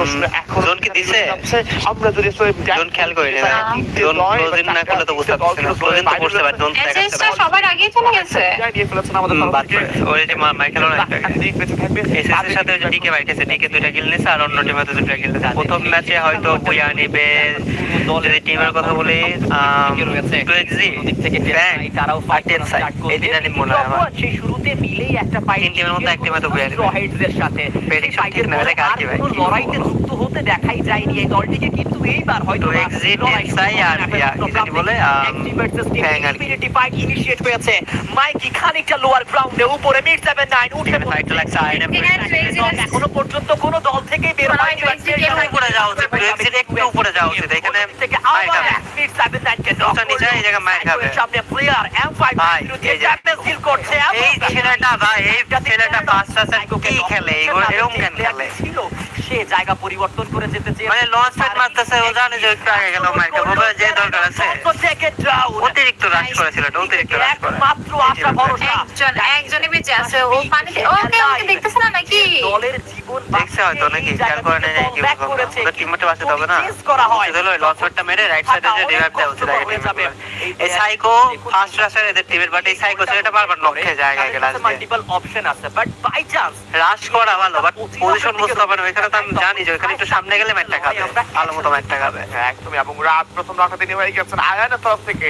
প্রশ্ন এখন জোন দিছে? আমরা যদি জোন খেয়াল করি না। জোন নয় না করলে তো বুঝতে পারছি না। closing তো করতে পারে, জোন এসএসটা সবার আগে চলে গেছে বিদায় ফেলেছেন আমাদের হুম, তরফ বাদ থেকে। পড়ে। ওই যে মাইকেল ওরা একটা একটা দিক বেঁচে থাকবে। এসএসসি এর সাথে যে ডিকে বাইটেছে ডিকে দুইটা কিল নিছে আর অন্য টিম হয়তো দুইটা কিল নিছে প্রথম ম্যাচে হয়তো বুয়া নিবে যদি টিমের কথা বলি টু এক্সি তারাও সাইড এই মনে হয় আমার সেই শুরুতে মিলেই একটা ফাইট টিমের মধ্যে এক টিম বুয়া নিবে। সাথে Prediction সেই ঠিক না, কার কি ভাই? যুক্ত হতে দেখাই যায়নি এই দলটিকে কিন্তু এইবার হয়তো ইনিশিয়েট হয়েছে। মাইকি খানিকটা লোয়ার গ্রাউন্ডে উপরে মিড সেভেন নাইন উঠে এখানে পর্যন্ত কোনো দল থেকে বের হয়নি উপরে যাওয়া উচিত এক্সিট একটু উপরে যাওয়া উচিত এখানে থেকে আবার মিড সেভেন নাইন কে দোস্ত নিচে এই জায়গায় মাইর খাবে। সামনে প্লেয়ার এম ফাইভ বিরুদ্ধে চ্যাম্পিয়ন সিল করছে এই ছেলেটা ভাই এই ছেলেটা পাঁচটা সেট কি খেলে? এরকম কেন খেলে? ছিল। সে জায়গা পরিবর্তন করে যেতে চেয়েছে। মানে লঞ্চ প্যাড মারতেছে ও জানে যে একটু আগে গেল মাইরকে ভাবে যে দরকার আছে। অতিরিক্ত রাশ করেছিল এটা অতিরিক্ত রাশ করে। একমাত্র আশা ভরসা। একজন একজনই বেঁচে আছে ও পানিতে ওকে ওকে দেখতেছ না নাকি? দলের জীবন দেখছে হয়তো নাকি খেয়াল করে নেই back করেছে। টিমমেটে বাঁচাতে না। Chase করা হয়। উচিত লঞ্চ প্যাডটা মেরে রাইট সাইডে যে রিভাইভ দেওয়া উচিত আগে team-এর। এই সাইকো ফার্স্ট রাশার এদের টিমের বাট এই সাইকো ছেলেটা বারবার নক খেয়ে জায়গায় গেলে আসবে মাল্টিপল অপশন আছে বাট বাই চান্স রাশ করা ভালো বাট পজিশন বুঝতে হবে না ওইখানে তো আমি জানি যে ওইখানে একটু সামনে গেলে ম্যাচটা খাবে। ভালো মতো ম্যাচটা খাবে। হ্যাঁ, একদমই। এবং রাত প্রথম রাউন্ডে তিনি হয়ে গেছেন আয়ানের তরফ থেকে।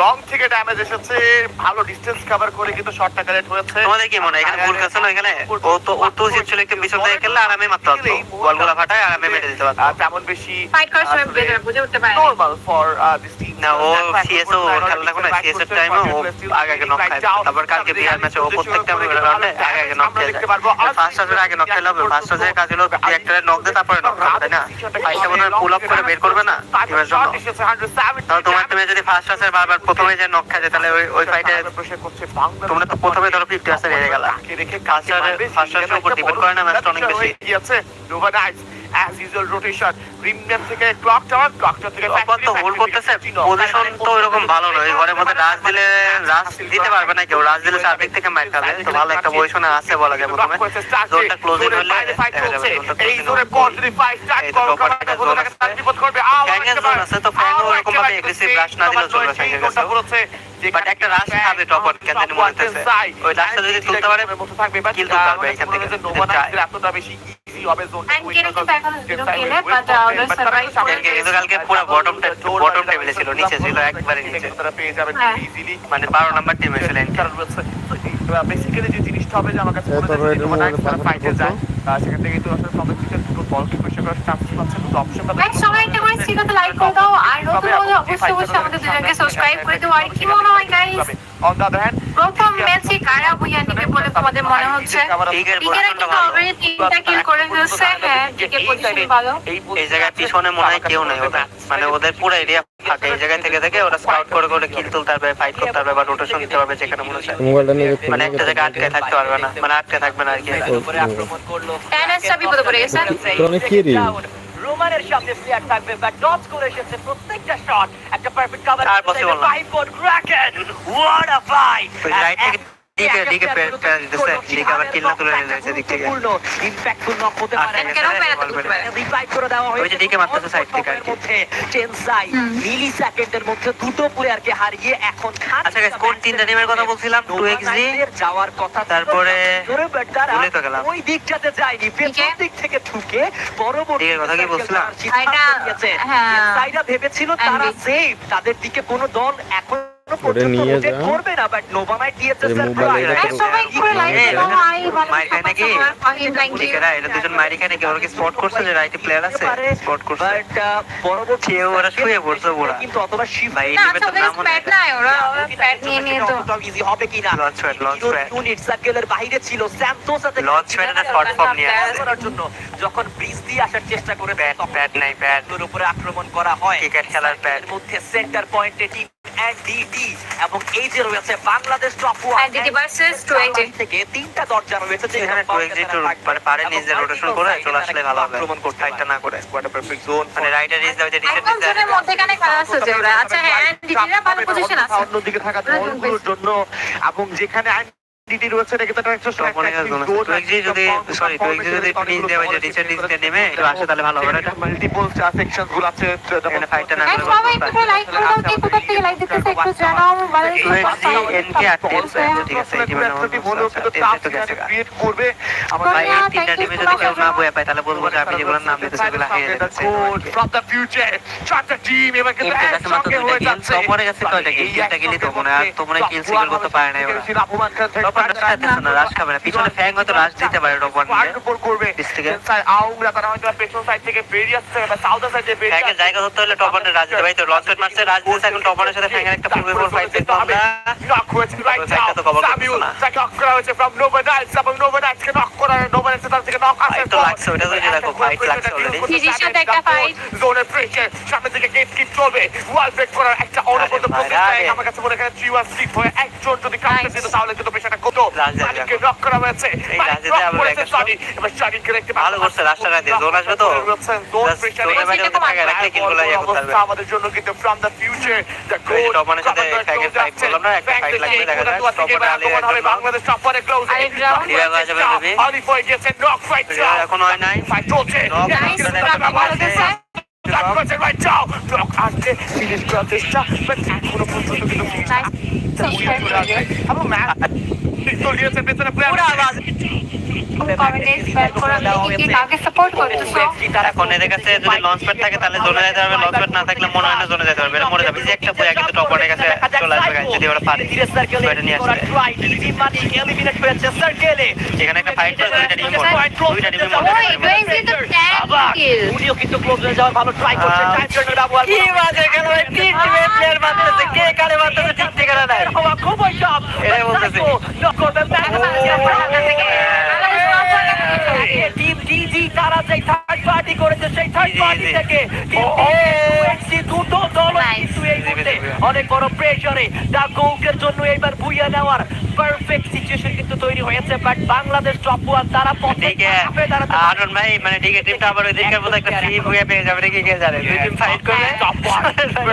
লং থেকে ড্যামেজ এসেছে ভালো ডিস্টেন্স কভার করে কিন্তু শটটা কালেক্ট হয়েছে। তোমাদের কি মনে হয় এখানে ভুল করছে না এখানে ও তো ও তো উচিত ছিল একটু পিছন থেকে খেললে আরামে মারতে পারতো বলগুলা ফাটায় আরামে মেরে দিতে পারতো তেমন বেশি ফাইট করার সময় বের বুঝে উঠতে পারে নরমাল ফর দিস টিম না ও সিএসও খেলা দেখো না সিএস ও আগে আগে নক খায়। তারপর কালকে বিহার ম্যাচে ও প্রত্যেকটা রাউন্ডে আগে আগে নক খেয়ে যায় ফার্স্ট হাফের আগে নক খেলে হবে ফার্স্ট হাফের কাজ হলো একটা নক দিয়ে তারপরে নক করবে তাই না। ফাইটটা মনে পুল আপ করে বের করবে না। টিমের জন্য। তাহলে তোমার তুমি যদি ফার্স্ট আসে বারবার প্রথমে যে নক খায় তাহলে ওই ওই ফাইটে তোমরা তো প্রথমে ধরো ফিফটি আসে হেরে গেলা। ফার্স্ট হাফের ফার্স্ট হাফের উপর ডিপেন্ড করে না ম্যাচটা অনেক বেশি। অ্যাজ ইউজুয়াল রোটেশন প্রিমিয়াম থেকে ক্লক টাওয়ার ক্লক টাওয়ার থেকে অপর তো হোল্ড করতেছে। পজিশন তো এরকম ভালো নয়। ঘরের মধ্যে রাজ দিলে রাজ দিতে পারবে না কেউ। রাজ দিলে চারদিক থেকে মাইর খাবে। তো ভালো একটা পজিশনে আছে বলা যায় প্রথমে। জোনটা ক্লোজিং হলে এই closing জোরে যদি ফাইট স্টার্ট করো একটা। বিপদ করবে। ফ্যাঙ্গের zone আছে, তো ফ্যাঙ্গও ওরকম ভাবে aggressive rush না দিলেও চলবে কাছেও। But একটা rush খাবে টপার, কেন জানি মনে হইতেছে। ওই rushটা যদি তুলতে পারে, kill তুলতে পারবে এখান থেকে। এতটা বেশি কিন্তু এখনও এ, uh, ওরা survive করে কিন্তু কালকে পুরো বটম বটম টেবিলে ছিল নিচে ছিল একবারে নিচে তারা পেয়ে যাবেন। ইজিলি মানে নাম্বার বেসিক্যালি যে জিনিসটা হবে যে আমার কাছে মনে তারপরে হয় যে এটা তোমার মনে হয় একটা ফাইটে যায়। সেখান থেকে তো আসলে সবাই কিছু দুটো বল কি প্রেসার করার চান্স পাচ্ছে দুটো অপশন লাইক সবাই একটা করে সিগাতে লাইক করে দাও আর নতুন হলে অবশ্যই অবশ্যই আমাদের দুজনকে সাবস্ক্রাইব করে দাও আর কি মনে হয় guys on the other hand প্রথম ম্যাচে কারা বুইয়া নিবে বলে তোমাদের মনে হচ্ছে? পজিশনটা কিন্তু অলরেডি তিনটা কিল করে ফেলছে। হ্যাঁ টিকের পজিশন ভালো। এই জায়গায় পিছনে মনে হয় কেউ নেই ওদের। মানে ওদের পুরো এরিয়া ফাঁকা। এই জায়গায় থেকে থেকে ওরা স্কাউট করে করে কিল তুলতে পারবে ফাইট করতে পারবে বা রোটেশন দিতে পারবে যেখানে মনে হচ্ছে। মোবাইলটা নিয়ে দেখতে মানে একটা জায়গায় আটকে থাকতে পারবে না। মানে আটকে থাকবে না আর কি। উপরে আক্রমণ করল টাইনাসটা বিপদে পড়ে গেছে। অনেক কেরি। রোমানের সামনে প্লেয়ার থাকবে বাট ডচ করে এসেছে প্রত্যেকটা শট একটা পারফেক্ট কভার আর possible না। Five for Kraken what a fight ওই right থেকে দিকে দিকে পেটটা দিতেছে দিকে আবার কিল তুলে নিয়ে দিক থেকে। ইনফ্যাক্টফুল নক হতে পারে। কেন বেড়াতে ঢুকতে পারে? রিভাইভ করে দেওয়া হয়েছে ওই যে দিকে মারতেছে side থেকে আর মধ্যে টেনসাই মিলি সেকেন্ডের মধ্যে দুটো প্লেয়ারকে হারিয়ে এখন খান আচ্ছা guys, কোন তিনটা টিমের কথা বলছিলাম? 2xG, যাওয়ার কথা তারপরে ধরে but তারা ভুলে তো গেলাম। ওই দিকটাতে যায়নি। পেছন দিক থেকে ঢুকে পরবর্তী দিকের কথা কি বলছিলাম? এটা, হ্যাঁ। সাইডা ভেবেছিল তারা। সেফ তাদের দিকে কোনো দল এখন পর্যন্ত নিয়ে যা। করবে না বাট নোভামাইট দিয়েছে মোবাইলে এই সবাই করে লাইক এই, দাও হাই ভালো মাইর খায় নাকি? ফাহিম থ্যাংক ইউ দিকেরা এটা দুজন মারি খায় নাকি ওরা কি স্পট করছে যে রাইটে প্লেয়ার আছে? স্পট করছে। But, পরবর্তী ওরা শুয়ে পড়ছে ওরা। কিন্তু অথবা শিব ভাই এই তো নাম প্যাড ওরা ওরা নিয়ে নিয়ে তো ইজি হবে কিনা? Launch pad launch pad unit সার্কেলের বাইরে ছিল। থেকে লঞ্চ একটা শর্ট ফর্ম নিয়ে আসছে জন্য যখন ব্রিজ দিয়ে আসার চেষ্টা করে প্যাড নাই উপরে আক্রমণ করা হয়। ক্রিকেট খেলার এর মধ্যে সেন্টার পয়েন্টে টিম এনডিটি এবং এই যে রয়েছে বাংলাদেশ টপ NDT ভার্সেস 20 থেকে তিনটা দরজা রয়েছে এখানে টু মানে পারে নিজে রোটেশন করে চলে আসলে ভালো হবে। আক্রমণ করতে না করে। কোয়ার্টার পারফেক্ট জোন মানে রাইটার ইজ দাও যে মধ্যে কানে খেলা আছে যে ওরা আচ্ছা হ্যাঁ ভালো পজিশন আছে। অন্যদিকে থাকা দলগুলোর জন্য এবং যেখানে ডিটি রয়েছে এটা কিন্তু একটা টপ অনেক আছে। জোন আছে টুয়েক্সি যদি সরি টুয়েক্সি যদি একটু নিচ দিয়ে ওই যে নিচের নিচ দিয়ে নেমে একটু আসে তাহলে ভালো হবে এটা মাল্টিপল সেকশনগুলো আছে এখানে ফাইটটা না এই সবাই একটু লাইক করে কে কোথা থেকে লাইক দিতেছে একটু জানাও মানে টুয়েক্সি এনকে আর ঠিক আছে এই টিমের নাম হলেও কিন্তু টেলস তো টাফ গেছে। ক্রিয়েট করবে। ভাই এই তিনটা টিমে যদি কেউ না বয়ে পায় তাহলে বলব যে আমি যেগুলোর নাম দিতেছি সেগুলো হারিয়ে যাচ্ছে। from the future চারটা টিম এবার কিন্তু একসঙ্গে হয়ে কিল যাচ্ছে। কয়টা তো মনে হয় আর তো মনে হয় কিল সিকিউর করতে পারে না এবার পিছনে ফ্যাং হয়তো রাশ দিতে পারে টপর করবে। থেকে। ইনসাইড তারা হয়তো পেছন সাইড থেকে বেরিয়ে আসছে বা সাউথ সাইডে বেরিয়ে আসছে। জায়গা ধরতে হলে টপরের রাজ ভাই তো লঞ্চেট মারছে রাজ দিতে এখন টপরের সাথে ফ্যাংয়ের একটা ফুল ফোর ফাইট দেখব আমরা নক হয়েছে রাইট তো একটা তো cover করতেছে সাবিউল না। তাকে নক করা হয়েছে ফ্রম নোভা নাইটস এবং নোভা নাইটস কে নক করা নোভা নাইটস তার থেকে নক আসে তো লাগছে, ওটা তো দেখো, fight লাগছে already। জিজির সাথে একটা fight। জোনের প্রেসার সামনে থেকে গেট কিপ চলবে। ওয়াল ব্রেক করার একটা প্রচেষ্টা আমার কাছে মনে হয় থ্রি ওয়ান সিক্স হয়ে একজন যদি কাউন্টার দিত তাহলে কিন্তু পেশাটা রাজ এখন। নক করা হয়েছে। এবার সনিকে দেখতে ভালো করছে, রাস্তাটা দিয়ে জোন আসবে তো। ইয়ে। আমাদের জন্য কিন্তু ফ্রম দ্য ফিউচার দ্য ওই যে সাথে ফ্যাগের fight করলাম না, একটা fight লাগবে, দেখা যাক। টপার আলী একজন বাংলাদেশ টপারে ক্লোজ গাছ হবে maybe। আলি ফয় গেছে নক ফাইট এখন হয় নাই। ফাইট চলছে। ফিনিশ করার চেষ্টা। বাট এখনও পর্যন্ত কিন্তু এবং কমেন্টে স্প্রেড করে দেখি কে কাকে সাপোর্ট করতেছো এখন এদের কাছে যদি লঞ্চ প্যাড থাকে তাহলে জোনে যেতে পারবে লঞ্চ প্যাড না থাকলে মনে হয় না জোনে যেতে পারবে মরে যাবে। যে একটা বই কিন্তু টপারের কাছে চলে আসবে guys, যদি ওরা পারে এটা নিয়ে আসবে। এখানে একটা ফাইট চলছে দুইটা টিম দুইটা টিম ওই ডুয়েক্সি তো ট্যাগ কিল উনিও কিন্তু ক্লোজ যাওয়ার ভালো ট্রাই করছে। টাইম টার্নার ব্যবহার কি বাজে গেল তিন টিমে প্লেয়ার মারতেছে কে কারে মারতেছে ঠিক ঠিকানা নাই। খুবই বলতেছি। টিম ডিজি তারা যে থার্ড পার্টি করেছে সেই থার্ড পার্টি। থেকে টিম দুটো দল Nice. কিন্তু এই মুহূর্তে জি, জি, জি। অনেক বড় প্রেসারে দা কৌকের জন্য এবার বুইয়া নেওয়ার পারফেক্ট সিচুয়েশন কিন্তু তৈরি হয়েছে বাট বাংলাদেশ টপ ওয়ান তারা পথে ঠিক আরন ভাই মানে ঠিক আছে টিমটা আবার ওইদিকে বোধহয় একটা ফ্রি বুয়ে পেয়ে যাবে নাকি কে জানে। দুই টিম ফাইট করলে টপ ওয়ান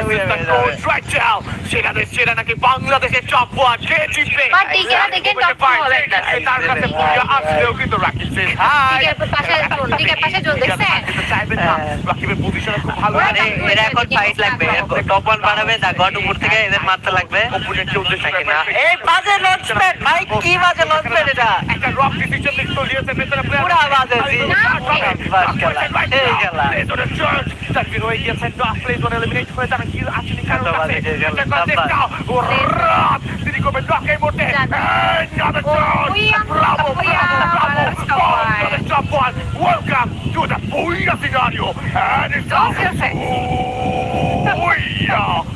পেয়ে যাবে। রাইট নাও সেখানে সেটা নাকি বাংলাদেশের টপ ওয়ান কে জিতবে? বাট টিকেরা দেখে টপ হবে। তার কাছে পূজা আসলেও কিন্তু রাকিব সিং হাই টিকের পাশে জোন টিকের পাশে জোন দেখছেন রাকিবের পজিশন খুব ভালো। মানে এরা এখন ফাইট লাগবে। টপ ওয়ান বানাবে দা গড উপর থেকে এদের মারতে লাগবে। অপোনেন্টকে উদ্দেশ্য নাকি না এই বাজে লঞ্চ প্যাড ভাই কি বাজে লঞ্চ প্যাড এটা? একটা রক ডিসিশন লিখতে পেছনে প্লেয়ার পুরা বাজে জি। বাস খেলা এই খেলা তারপর হয়ে গেছে ডক প্লে জোন এলিমিনেট হয়ে যাবে কি আসেনি কারণ বাজে আছে খেলা, একটা সাব্বাস। রাত তিনি করবে ডক এই জানি। another ও, bravo bravo top one. Welcome to the Booyah scenario. And it's Obviously. Booyah.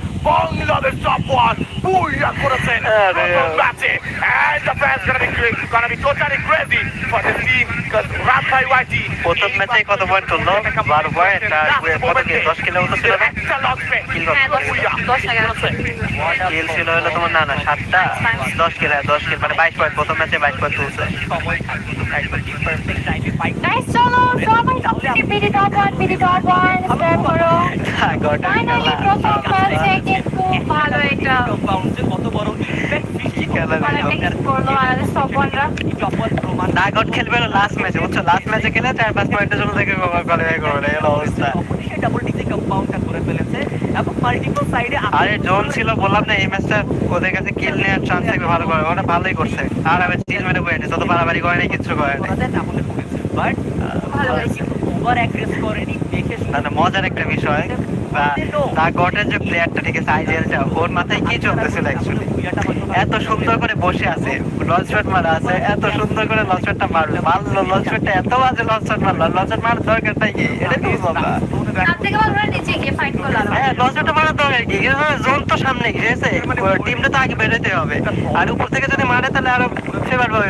Bangladesh top one booyah করেছেন আরে। ম্যাচে and the fans gonna be crazy gonna be totally crazy for the team because Ramsay Whitey প্রথম ম্যাচে কত point তুললো? বারো point আর কত কি দশ কিলো মতো ছিল কিল হ্যাঁ ছিল হলো তোমার না না সাতটা। দশ কিল হ্যাঁ, দশ কিল মানে বাইশ পয়েন্ট প্রথম ম্যাচে বাইশ পয়েন্ট তুলছে। চলো সবাই BD top one BD top one করো। ফাইনালি প্রথম ম্যাচে কিন্তু ভালো একটা কত বড় ইভেন্ট সৃষ্টি খেলা নাগট খেলবে লাস্ট ম্যাচে বুঝছ? লাস্ট ম্যাচে খেলে চার পাঁচ পয়েন্টের জন্য থেকে কোয়ালিফাই করবে না এলো অবস্থা। ডাবল ডিজিট কম্পাউন্ডটা করে ফেলেছে এবং মাল্টিপল সাইডে আরে জোন ছিল বললাম না এই ম্যাচটা ওদের কাছে কিল নেওয়ার চান্স থাকবে ভালো করে ওরা ভালোই করছে। আর আমি চিল মেরে বয়ে তত বাড়াবাড়ি করে নাই কিচ্ছু করে তাহলে বাট ভালো ওভার অ্যাগ্রেস করেনি দেখে মানে মজার একটা বিষয় বা তার গটের যে প্লেয়ারটা ঠিক আছে আইজিএলটা ওর মাথায় কি চলতেছিল অ্যাকচুয়ালি এত সুন্দর করে বসে আছে লঞ্চ মারা আছে এত সুন্দর করে লঞ্চ প্যাডটা মারলো মারলো লঞ্চ এত বাজে লঞ্চ প্যাড মারলো লঞ্চ প্যাড মারার দরকারটাই কি? এটা কি। হ্যাঁ লঞ্চ প্যাডটা মারার দরকার কি? জোন তো সামনে টিমটা তো আগে বেরোতে হবে। আর উপর থেকে যদি মারে তাহলে আরও ফেভার পাবে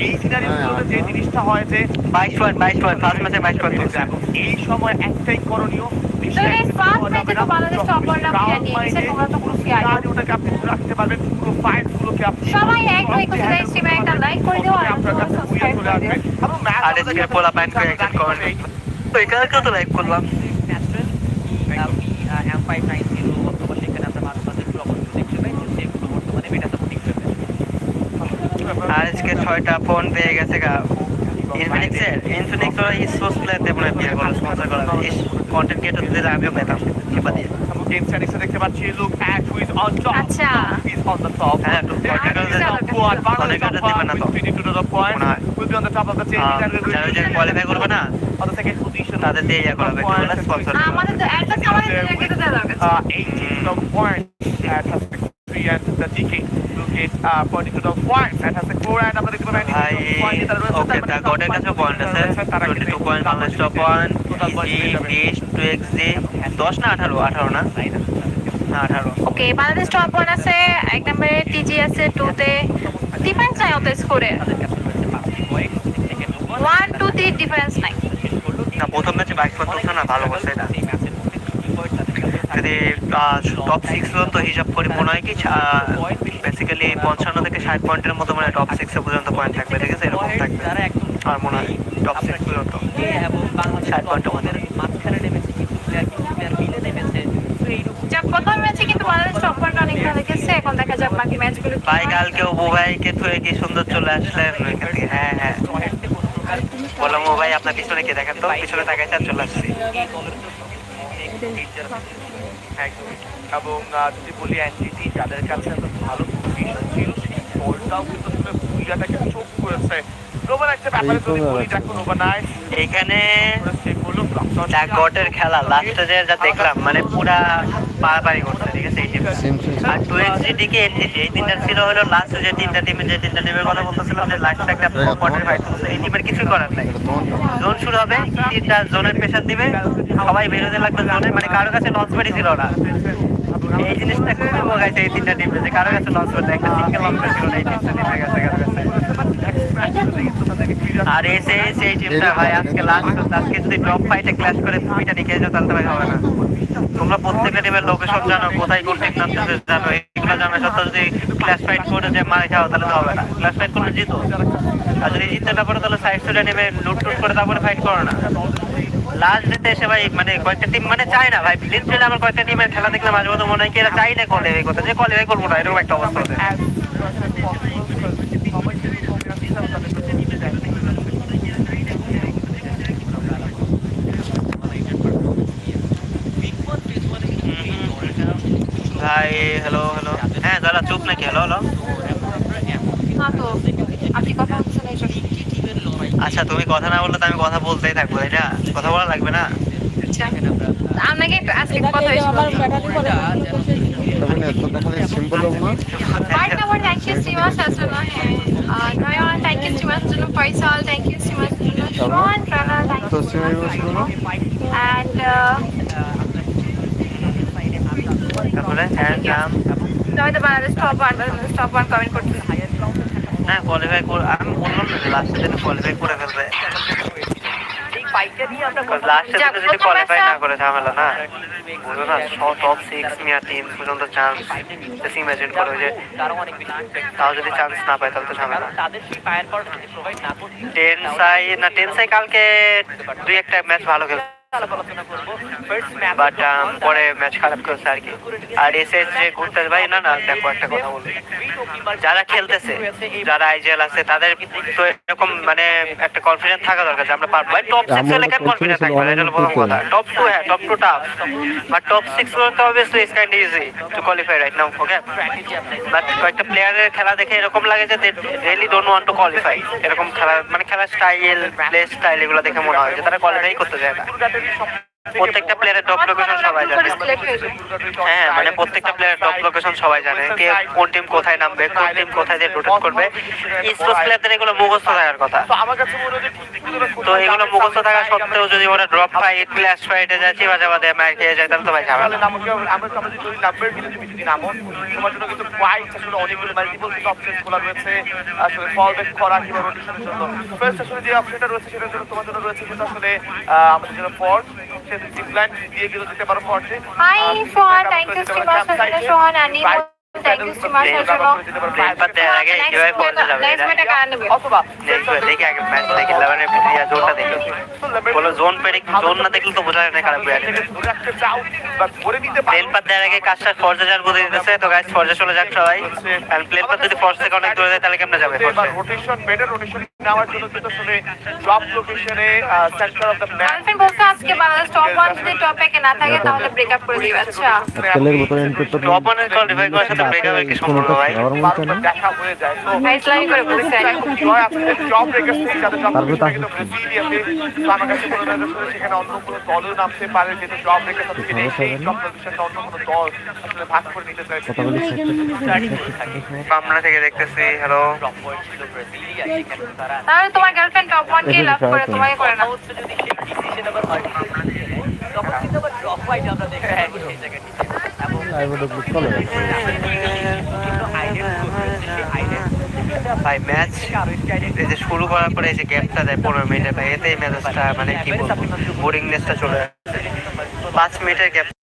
এই সিনারিওগুলোতে যে জিনিসটা হয় যে বাইশ পয়েন্ট বাইশ পয়েন্ট ফার্স্ট ম্যাচে বাইশ পয়েন্ট তুলছে এই সময় একটাই করণীয় তো আর আজকে ছয়টা ফোন পেয়ে গেছে গা। ইনফিনিক্স ওরা মনে বিয়ে করে স্পন্সর করা কন্টেন্ট ক্রিয়েটর আমিও পেতাম। কিংবা দিয়ে। গেম স্ট্যাটিক্সে দেখতে পাচ্ছি look at who is on top আচ্ছা। ইজ অন দ্য টপ হ্যাঁ তো কন্টেন্ট ক্রিয়েটর দিবে না তো। One, 22 to the point. Will be on the top of the table. Ah, That will যারা যে কোয়ালিফাই করবে না the second তাদের দিয়ে ইয়া স্পন্সর আমাদের তো অ্যাডভান্স আমাদের দুজনকে তো দেওয়া দরকার 18 to the the DK will get uh, pointing to the point. That has the four and আমরা দেখতে পাই ভাই ওকে দা গডের কাছে পয়েন্ট আছে twenty two point Bangladesh top one easy বিশ টু এক্স জি দশ না আঠারো আঠারো না না আঠারো ওকে বাংলাদেশ টপ ওয়ান আছে। এক নম্বরে টিজি আছে টুতে ডিফারেন্স নাই অত স্কোরে ওয়ান টু থ্রি ডিফারেন্স নাই। না প্রথম ম্যাচে বাইক করতেছে না ভালো করছে এটা। যদি টপ সিক্স পর্যন্ত হিসাব করি মনে হয় কি বেসিক্যালি পঞ্চান্ন থেকে ষাট পয়েন্টের মতো মানে টপ সিক্স পর্যন্ত পয়েন্ট থাকবে ঠিক আছে? এরকম থাকবে। আর মনে হয় টপ সিক্স পর্যন্ত। ষাট পয়েন্টের মধ্যে মাঝখানে নেমেছে কিন্তু প্লেয়ার কিন্তু প্লেয়ার মিলে নেমেছে তো এইরকম। যা প্রথম ম্যাচে কিন্তু বাংলাদেশ টপ ওয়ানটা অনেক ভালো গেছে। এখন দেখা যাক বাকি ম্যাচগুলো ভাই কালকে ও ভাইকে থুয়ে কি সুন্দর চলে আসলেন? থেকে হ্যাঁ হ্যাঁ। বললাম ও ভাই আপনার পিছনে কে? দেখেন তো পিছনে তাকাইছে আর চলে আসছি। একদমই। এবং যদি বলি এনটিটি যাদের কাছে এত ভালো পজিশন ছিল সেই বলটাও কিন্তু আসলে ভুলিয়াটাকে চোখ করেছে। এখানে যা গটের খেলা লাস্টে যে যা দেখলাম মানে পুরা পাড়াপাড়ি করছে ঠিক আছে? আর two X G DK NTG এই তিনটা ছিল হলো লাস্ট যে তিনটা টিমে যে তিনটা টিমের কথা বলতেছিলাম যে লাস্টে একটা কোয়ার্টার ফাইট এই টিমের কিছুই করার নাই। জোন শুরু হবে তিনটা জোনের প্রেশার দিবে সবাই বেরোতে লাগবে জোনে মানে কারও কাছে লঞ্চ প্যাডই ছিল না। এই জিনিসটা খুবই ভোগাইছে এই তিনটা টিমে যে কারও কাছে লঞ্চ প্যাড একটা সিঙ্গেল লঞ্চ প্যাড ছিল না এই তিনটা টিমের কাছে কারও কাছে আর এসে সেই টিমটা ভাই আজকে লাস্ট আজকে যদি টপ ফাইটে ক্ল্যাশ করে দুইটা নিকে যাও তাহলে ভাই হবে না। তোমরা প্রত্যেকটা টিমের লোকেশন জানো কোথায় কোন টিম নামতেছে জানো এগুলো জানো সত্ত্বেও যদি ক্ল্যাশ ফাইট করে যে মারে খাও তাহলে তো হবে না। ক্ল্যাশ ফাইট করলে জিতো আর যদি জিততে না পারো তাহলে সাইড সুইডে নেমে লুট টুট করে তারপরে ফাইট করো না। লাস্ট ডেতে এসে ভাই মানে কয়েকটা টিম মানে চায় না ভাই লিটারালি আমার কয়েকটা টিমের খেলা দেখলে মাঝে মধ্যে মনে হয় কি এরা চাই না কোয়ালিফাই করতে যে কোয়ালিফাই করব না এরকম একটা অবস্থা ভাই হ্যালো হ্যালো হ্যাঁ দাদা চুপ নাকি? Hello hello. আচ্ছা তুমি কথা না বললে তো আমি কথা বলতেই থাকব তাই না? কথা বলা লাগবে না? আপনাকে আজকে কথা দেখালে তারপরে হ্যাঁ নাম তুমি Bangladesh top one top one comment করতেছো হ্যাঁ কোয়ালিফাই করে আমি বললাম না লাস্টের দিনে কোয়ালিফাই করে ফেলবে। এই ফাইটটা নিয়ে আমরা কথা লাস্টের দিনে যদি কোয়ালিফাই না করে ঝামেলা না। বুঝলো না টপ সিক্স মিয়া টিম পর্যন্ত চান্স বেশি ইমাজিন করে যে তারা অনেক বেশি impact তাও যদি চান্স না পায় তাহলে তো ঝামেলা। টেন সাই না টেন সাই কালকে দুই একটা ম্যাচ ভালো খেলছে। বাট পরে ম্যাচ খারাপ করেছে আর কি। আর এসে যে ঘুরতে ভাই না না দেখো একটা কথা বলি। যারা খেলতেছে যারা আইজিএল আছে তাদের তো এরকম মানে একটা কনফিডেন্স থাকা দরকার যে আমরা পারব। টপ সিক্স এলে কেন কনফিডেন্স থাকবে? না? এটা হলো প্রথম কথা। টপ টু হ্যাঁ top two tough but top six পর্যন্ত obviously is kind easy to qualify right now okay but কয়েকটা প্লেয়ারের খেলা দেখে এরকম লাগে যে they really don't want to qualify এরকম খেলা মানে খেলার স্টাইল প্লে স্টাইল এগুলো দেখে মনে হয় যে তারা কোয়ালিফাই করতে চায় না। Federico প্রত্যেকটা প্লেয়ারের টপ লোকেশন সবাই জানে। হ্যাঁ মানে প্রত্যেকটা প্লেয়ার টপ লোকেশন সবাই জানে কে কোন টিম কোথায় নামবে, কোন টিম কোথায় দিয়ে রোটেট করবে। স্পোর্টস প্লেয়ারদের এগুলো মুখস্থ থাকার কথা। তো যে এগুলো মুখস্থ থাকা সত্ত্বেও যদি ওরা ড্রপ ফাইট ক্লাস ফাইটে যায় চিবা চাবা দিয়ে মার খেয়ে যায়, তাহলে তো ভাই ঝামেলা। আমরা জন্য রয়েছে আসলে ফল ব্যাক যে রয়েছে তোমার জন্য রয়েছে কিন্তু Hi, Sean. Thank you, Simas, জন্য সোহান, জোন পেরে জোন না দেখলে তো বোঝা যায় না খারাপ প্লেয়ার ধরে রাখতে চাও বা ধরে নিতে পারো প্লেন পাত দেওয়ার আগে কাজটা ফর্জা যার বুঝে দিতেছে তো গাইস ফর্জা চলে যাক সবাই আর প্লেন পাত যদি ফর্জ থেকে অনেক দূরে যায় তাহলে কেমনে যাবে রোটেশন বেটার রোটেশন নেওয়ার জন্য কিন্তু আসলে ড্রপ লোকেশনে centre of the match girlfriend বলছে আজকে বাংলাদেশ টপ ওয়ান যদি টপ একে না থাকে তাহলে ব্রেকআপ করে দিবে আচ্ছা তেলের বোতল এন্ট্রি টপ ওয়ানের কল রিভাইভ করার সাথে আমার মনে হয় দেখা হয়ে মনে হয় থেকে দেখতেছি হ্যালো তাহলে তোমার গার্লফ্রেন্ড টপ ওয়ান কে লাভ করে তোমাকে করে না হয় তখন কিন্তু আবার ড্রপ ওয়াইজ আমরা দেখতে ভাই ম্যাচ এই যে শুরু করার পরে এই যে গ্যাপটা দেয় পনেরো মিনিটের ভাই এতেই ম্যাচটা মানে কি বলব বোরিংনেসটা চলে আসে। পাঁচ মিনিটের গ্যাপ